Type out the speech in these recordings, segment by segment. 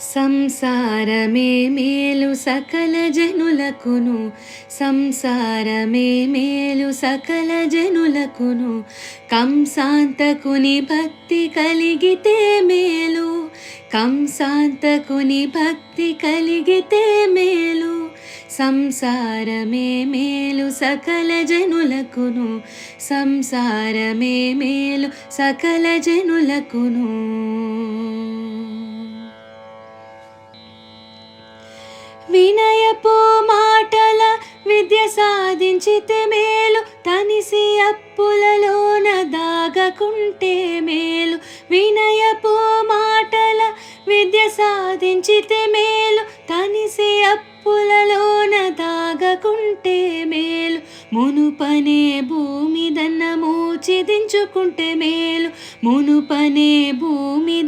సంసారమే మేలు సకల జనులకును. సంసారమే మేలు సకల జనులకును. కంసాంతకుని భక్తి కలిగితే మేలు. కంసాంతకుని భక్తి కలిగితే మేలు. సంసారమే మేలు సకల జనులకును. సంసారమే మేలు సకల జనులకును. సాధించితే మేలు తనిసి అప్పులలోన దాగకుంటే మేలు. వినయపు మాటల విద్య సాధించితే మేలు తనిసి అప్పులలోన దాగకుంటే మేలు. మునుపనే భూమి దన్నము చిదించుకుంటే మేలు మునుపనే భూమి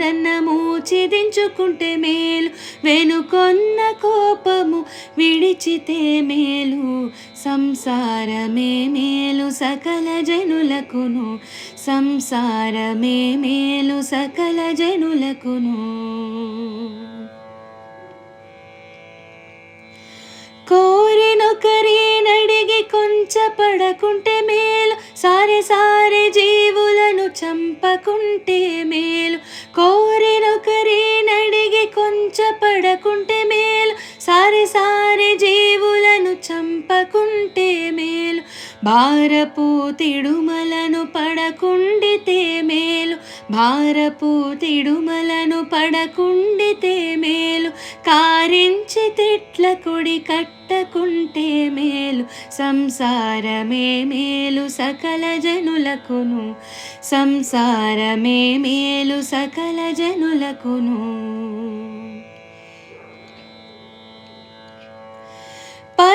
దన్నము మేలు వెనుకొన్న కోపము విడిచితే మేలు. సంసారమే మేలు సకల జనులకును సంసారమే మేలు సకల జనులకును. కోరినొకరి నడిగి కొంచపడకుంటే మేలు సారే సారే జీవులను చంపకుంటే మేలు. చంపకుంటే మేలు. భారపు తిడుమలను పడకుండితే మేలు. భారపు తిడుమలను పడకుండితే మేలు. కారించి తిట్ల కుడి కట్టకుంటే మేలు. సంసారమే మేలు సకల జనులకును. సంసారమే మేలు సకల జనులకును.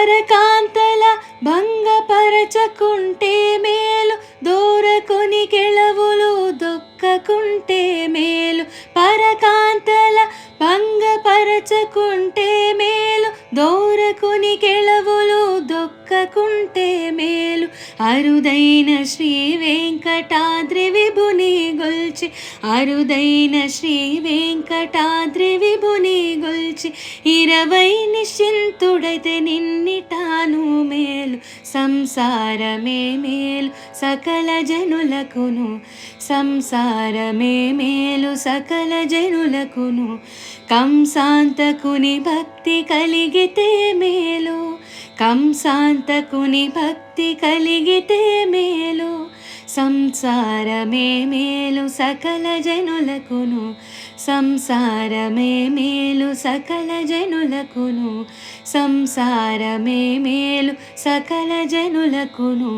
పరకాంతల భంగపరచకుంటే మేలు. దూరకుని కెళవులు దొక్కకుంటే మేలు. పరకాంతల భంగపరచకుంటే మేలు. దూరకుని కెళవులు దొక్కకుంటే మేలు. అరుదైన శ్రీ వెంకటాద్రి విభుని గొల్చి అరుదైన శ్రీ వెంకటాద్రి విభుని గొల్చి ఇరవై నిశ్చింతుడైతే నిన్నిటాను సంసారమే మేలు సకల జనులకును. సంసారమే మేలు సకల జనులకును. కంసాంతకుని భక్తి కలిగితే మేలు. కంసాంతకుని భక్తి కలిగితే మేలు. సంసారమే మేలు సకల జనులకును. సంసారమే మేలు సకల జనులకును. సంసారమే మేలు సకల జనులకును.